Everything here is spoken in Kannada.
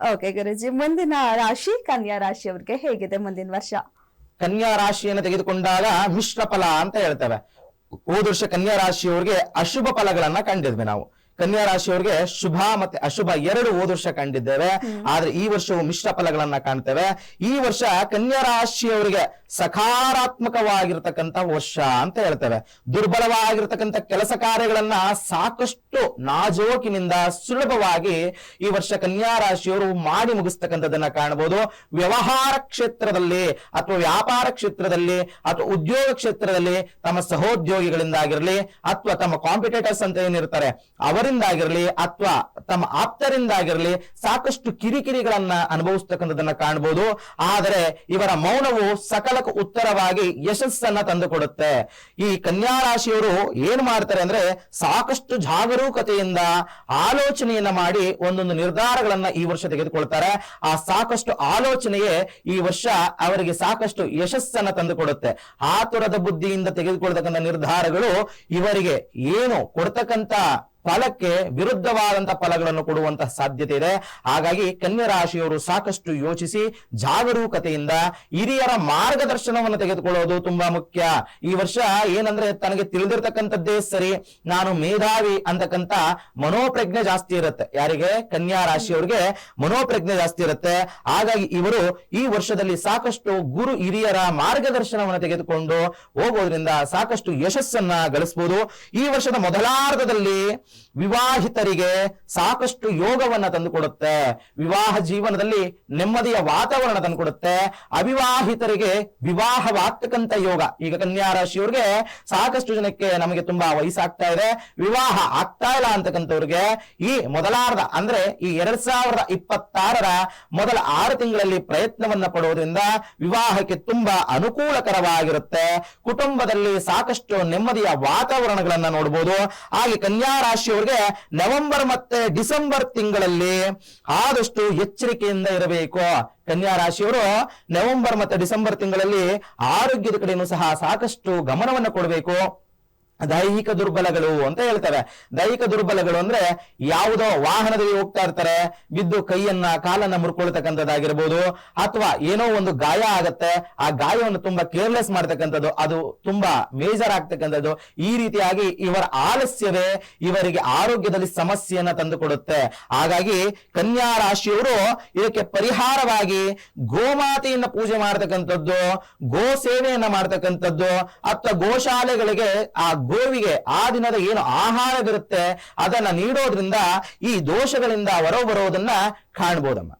ಓಕೆ ಗುರುಜಿ ಮುಂದಿನ ರಾಶಿ ಕನ್ಯಾ ರಾಶಿಯವ್ರಿಗೆ ಹೇಗಿದೆ ಮುಂದಿನ ವರ್ಷ? ಕನ್ಯಾ ರಾಶಿಯನ್ನು ತೆಗೆದುಕೊಂಡಾಗ ಮಿಶ್ರ ಫಲ ಅಂತ ಹೇಳ್ತೇವೆ. ಹೋದ ವರ್ಷ ಕನ್ಯಾ ರಾಶಿಯವರಿಗೆ ಅಶುಭ ಫಲಗಳನ್ನ ಕಂಡಿದ್ವಿ ನಾವು. ಕನ್ಯಾ ರಾಶಿಯವರಿಗೆ ಶುಭ ಮತ್ತೆ ಅಶುಭ ಎರಡು ಹೋದ ವರ್ಷ ಕಂಡಿದ್ದೇವೆ. ಆದ್ರೆ ಈ ವರ್ಷವು ಮಿಶ್ರ ಫಲಗಳನ್ನ ಕಾಣ್ತೇವೆ. ಈ ವರ್ಷ ಕನ್ಯಾ ರಾಶಿಯವರಿಗೆ ಸಕಾರಾತ್ಮಕವಾಗಿರ್ತಕ್ಕಂಥ ವರ್ಷ ಅಂತ ಹೇಳ್ತೇವೆ. ದುರ್ಬಲವಾಗಿರ್ತಕ್ಕಂಥ ಕೆಲಸ ಕಾರ್ಯಗಳನ್ನ ಸಾಕಷ್ಟು ನಾಜೋಕಿನಿಂದ ಸುಲಭವಾಗಿ ಈ ವರ್ಷ ಕನ್ಯಾ ರಾಶಿಯವರು ಮಾಡಿ ಮುಗಿಸ್ತಕ್ಕಂಥದ್ದನ್ನ ಕಾಣಬಹುದು ವ್ಯವಹಾರ ಕ್ಷೇತ್ರದಲ್ಲಿ ಅಥವಾ ವ್ಯಾಪಾರ ಕ್ಷೇತ್ರದಲ್ಲಿ ಅಥವಾ ಉದ್ಯೋಗ ಕ್ಷೇತ್ರದಲ್ಲಿ ತಮ್ಮ ಸಹೋದ್ಯೋಗಿಗಳಿಂದಾಗಿರಲಿ ಅಥವಾ ತಮ್ಮ ಕಾಂಪಿಟೇಟರ್ಸ್ ಅಂತ ಏನಿರ್ತಾರೆ ಅವರಿಂದಾಗಿರ್ಲಿ ಅಥವಾ ತಮ್ಮ ಆಪ್ತರಿಂದಾಗಿರಲಿ ಸಾಕಷ್ಟು ಕಿರಿಕಿರಿಗಳನ್ನ ಅನುಭವಿಸ್ತಕ್ಕಂಥದ್ದನ್ನ ಕಾಣಬಹುದು ಆದರೆ ಇವರ ಮೌನವು ಸಕಲಕ್ಕೆ ಉತ್ತರವಾಗಿ ಯಶಸ್ಸನ್ನ ತಂದುಕೊಡುತ್ತೆ. ಈ ಕನ್ಯಾ ರಾಶಿಯವರು ಏನ್ ಮಾಡ್ತಾರೆ ಅಂದ್ರೆ ಸಾಕಷ್ಟು ಜಾಗರೂಕತೆಯಿಂದ ಆಲೋಚನೆಯನ್ನ ಮಾಡಿ ಒಂದೊಂದು ನಿರ್ಧಾರಗಳನ್ನ ಈ ವರ್ಷ ತೆಗೆದುಕೊಳ್ತಾರೆ. ಆ ಸಾಕಷ್ಟು ಆಲೋಚನೆಯೇ ಈ ವರ್ಷ ಅವರಿಗೆ ಸಾಕಷ್ಟು ಯಶಸ್ಸನ್ನ ತಂದುಕೊಡುತ್ತೆ. ಆತುರದ ಬುದ್ಧಿಯಿಂದ ತೆಗೆದುಕೊಳ್ತಕ್ಕಂಥ ನಿರ್ಧಾರಗಳು ಇವರಿಗೆ ಏನು ಕೊಡ್ತಕ್ಕಂತ ಫಲಕ್ಕೆ ವಿರುದ್ಧವಾದಂತಹ ಫಲಗಳನ್ನು ಕೊಡುವಂತಹ ಸಾಧ್ಯತೆ ಇದೆ. ಹಾಗಾಗಿ ಕನ್ಯಾ ರಾಶಿಯವರು ಸಾಕಷ್ಟು ಯೋಚಿಸಿ ಜಾಗರೂಕತೆಯಿಂದ ಹಿರಿಯರ ಮಾರ್ಗದರ್ಶನವನ್ನು ತೆಗೆದುಕೊಳ್ಳೋದು ತುಂಬಾ ಮುಖ್ಯ. ಈ ವರ್ಷ ಏನಂದ್ರೆ ತನಗೆ ತಿಳಿದಿರ್ತಕ್ಕಂಥದ್ದೇ ಸರಿ. ನಾನು ಮೇಧಾವಿ ಅಂತಕ್ಕಂಥ ಮನೋಪ್ರಜ್ಞೆ ಜಾಸ್ತಿ ಇರುತ್ತೆ. ಯಾರಿಗೆ? ಕನ್ಯಾ ರಾಶಿಯವರಿಗೆ ಮನೋಪ್ರಜ್ಞೆ ಜಾಸ್ತಿ ಇರುತ್ತೆ. ಹಾಗಾಗಿ ಇವರು ಈ ವರ್ಷದಲ್ಲಿ ಸಾಕಷ್ಟು ಗುರು ಹಿರಿಯರ ಮಾರ್ಗದರ್ಶನವನ್ನು ತೆಗೆದುಕೊಂಡು ಹೋಗೋದ್ರಿಂದ ಸಾಕಷ್ಟು ಯಶಸ್ಸನ್ನ ಗಳಿಸಬಹುದು ಈ ವರ್ಷದ ಮೊದಲಾರ್ಧದಲ್ಲಿ ವಿವಾಹಿತರಿಗೆ ಸಾಕಷ್ಟು ಯೋಗವನ್ನ ತಂದುಕೊಡುತ್ತೆ. ವಿವಾಹ ಜೀವನದಲ್ಲಿ ನೆಮ್ಮದಿಯ ವಾತಾವರಣ ತಂದುಕೊಡುತ್ತೆ. ಅವಿವಾಹಿತರಿಗೆ ವಿವಾಹವಾಗ್ತಕ್ಕಂಥ ಯೋಗ. ಈಗ ಕನ್ಯಾ ರಾಶಿಯವ್ರಿಗೆ ಸಾಕಷ್ಟು ಜನಕ್ಕೆ ನಮಗೆ ತುಂಬಾ ವಯಸ್ಸಾಗ್ತಾ ಇದೆ. ವಿವಾಹ ಆಗ್ತಾ ಇಲ್ಲ ಅಂತಕ್ಕಂಥವ್ರಿಗೆ ಈ ಮೊದಲಾರ್ಧ, ಅಂದ್ರೆ ಈ ಎರಡ್ ಸಾವಿರದ ಇಪ್ಪತ್ತಾರರ ಮೊದಲ ಆರು ತಿಂಗಳಲ್ಲಿ ಪ್ರಯತ್ನವನ್ನ ಪಡುವುದರಿಂದ ವಿವಾಹಕ್ಕೆ ತುಂಬಾ ಅನುಕೂಲಕರವಾಗಿರುತ್ತೆ. ಕುಟುಂಬದಲ್ಲಿ ಸಾಕಷ್ಟು ನೆಮ್ಮದಿಯ ವಾತಾವರಣಗಳನ್ನ ನೋಡಬಹುದು ಹಾಗೆ ಕನ್ಯಾ ರಾಶಿಯವರಿಗೆ ನವೆಂಬರ್ ಮತ್ತೆ ಡಿಸೆಂಬರ್ ತಿಂಗಳಲ್ಲಿ ಆದಷ್ಟು ಎಚ್ಚರಿಕೆಯಿಂದ ಇರಬೇಕು. ಕನ್ಯಾ ರಾಶಿಯವರು ನವೆಂಬರ್ ಮತ್ತೆ ಡಿಸೆಂಬರ್ ತಿಂಗಳಲ್ಲಿ ಆರೋಗ್ಯದ ಕಡೆಯೂ ಸಹ ಸಾಕಷ್ಟು ಗಮನವನ್ನು ಕೊಡಬೇಕು. ದೈಹಿಕ ದುರ್ಬಲಗಳು ಅಂತ ಹೇಳ್ತಾರೆ. ದೈಹಿಕ ದುರ್ಬಲಗಳು ಅಂದ್ರೆ ಯಾವುದೋ ವಾಹನದಲ್ಲಿ ಹೋಗ್ತಾ ಇರ್ತಾರೆ, ಬಿದ್ದು ಕೈಯನ್ನ ಕಾಲನ್ನ ಮುರ್ಕೊಳ್ತಕ್ಕಂಥದ್ದಾಗಿರ್ಬೋದು, ಅಥವಾ ಏನೋ ಒಂದು ಗಾಯ ಆಗತ್ತೆ, ಆ ಗಾಯವನ್ನು ತುಂಬಾ ಕೇರ್ಲೆಸ್ ಮಾಡ್ತಕ್ಕಂಥದ್ದು, ಅದು ತುಂಬಾ ಮೇಜರ್ ಆಗ್ತಕ್ಕಂಥದ್ದು. ಈ ರೀತಿಯಾಗಿ ಇವರ ಆಲಸ್ಯವೇ ಇವರಿಗೆ ಆರೋಗ್ಯದಲ್ಲಿ ಸಮಸ್ಯೆಯನ್ನ ತಂದುಕೊಡುತ್ತೆ. ಹಾಗಾಗಿ ಕನ್ಯಾ ರಾಶಿಯವರು ಇದಕ್ಕೆ ಪರಿಹಾರವಾಗಿ ಗೋಮಾತೆಯನ್ನ ಪೂಜೆ ಮಾಡತಕ್ಕಂಥದ್ದು, ಗೋ ಸೇವೆಯನ್ನ ಮಾಡ್ತಕ್ಕಂಥದ್ದು, ಅಥವಾ ಗೋಶಾಲೆಗಳಿಗೆ ಆ ಗೋವಿಗೆ ಆ ದಿನದ ಏನು ಆಹಾರವಿರುತ್ತೆ ಅದನ್ನ ನೀಡೋದ್ರಿಂದ ಈ ದೋಷಗಳಿಂದ ಹೊರಬರೋದನ್ನ ಕಾಣ್ಬೋದಮ್ಮ.